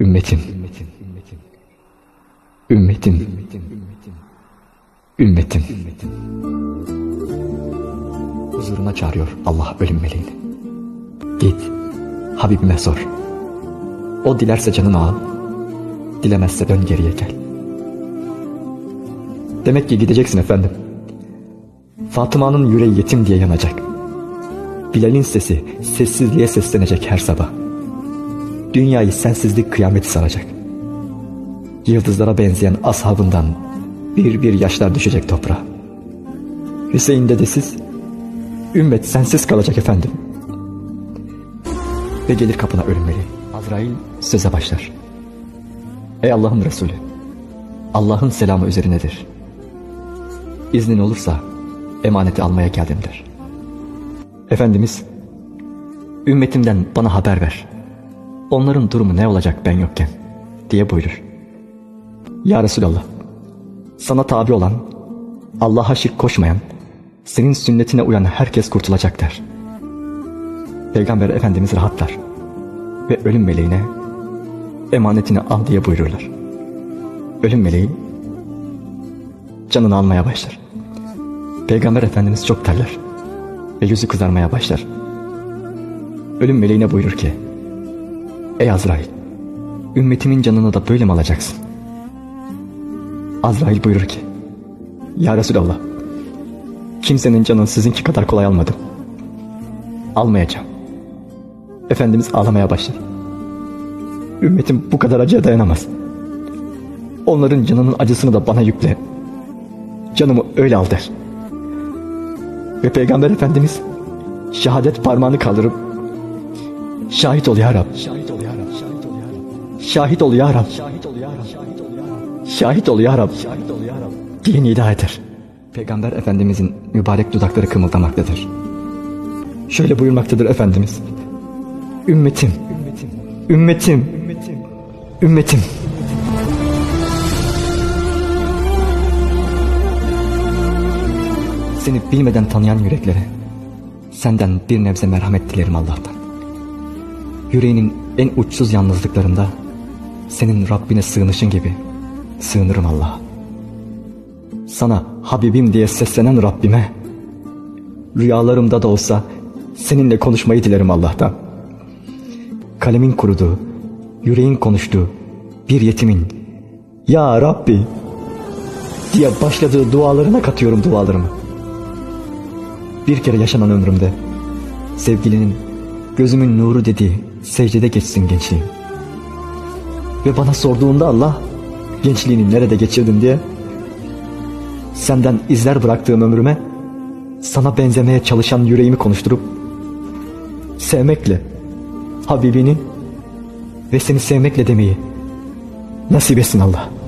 Ümmetim. Ümmetim. Ümmetim. Huzuruna çağırıyor Allah ölüm meleğini. Git Habibime sor. O dilerse canını al. Dilemezse dön geriye gel. Demek ki gideceksin efendim. Fatıma'nın yüreği yetim diye yanacak. Bilal'in sesi sessizliğe seslenecek her sabah. Dünyayı sensizlik kıyameti saracak. Yıldızlara benzeyen ashabından bir bir yaşlar düşecek toprağa. Hüseyin dedesiz, ümmet sensiz kalacak efendim. Ve gelir kapına ölüm meleği. Azrail söze başlar. Ey Allah'ın Resulü, Allah'ın selamı üzerinedir. İznin olursa emaneti almaya geldim der. Efendimiz, ümmetimden bana haber ver. Onların durumu ne olacak ben yokken diye buyurur. Ya Resulallah, sana tabi olan, Allah'a şirk koşmayan, senin sünnetine uyan herkes kurtulacak der. Peygamber Efendimiz rahatlar ve ölüm meleğine emanetini al diye buyururlar. Ölüm meleği canını almaya başlar. Peygamber Efendimiz çok terler ve yüzü kızarmaya başlar. Ölüm meleğine buyurur ki Ey Azrail ümmetimin canını da böyle mi alacaksın? Azrail buyurur ki Ya Resulallah kimsenin canını sizinki kadar kolay almadım. Almayacağım. Efendimiz ağlamaya başlar. Ümmetim bu kadar acıya dayanamaz. Onların canının acısını da bana yükle. Canımı öyle al der. Ve Peygamber Efendimiz şehadet parmağını kaldırıp. Şahit ol ya Rab. Şahit ol ya Rab. Şahit ol ya Rab. Şahit ol ya diye nida eder. Peygamber Efendimizin mübarek dudakları kımıldamaktadır. Şöyle buyurmaktadır Efendimiz. Ümmetim, ümmetim, ümmetim. Seni bilmeden tanıyan yüreklere senden bir nebze merhamet dilerim Allah'tan. Yüreğinin en uçsuz yalnızlıklarında senin Rabbine sığınışın gibi sığınırım Allah'a. Sana Habibim diye seslenen Rabbime rüyalarımda da olsa seninle konuşmayı dilerim Allah'tan. Kalemin kuruduğu, yüreğin konuştuğu bir yetimin Ya Rabbi diye başladığı dualarına katıyorum dualarımı. Bir kere yaşanan ömrümde sevgilinin gözümün nuru dediği secdede geçsin gençliğim. Ve bana sorduğunda Allah gençliğini nerede geçirdin diye senden izler bıraktığım ömrüme sana benzemeye çalışan yüreğimi konuşturup sevmekle Habibini ve seni sevmekle demeyi nasip etsin Allah.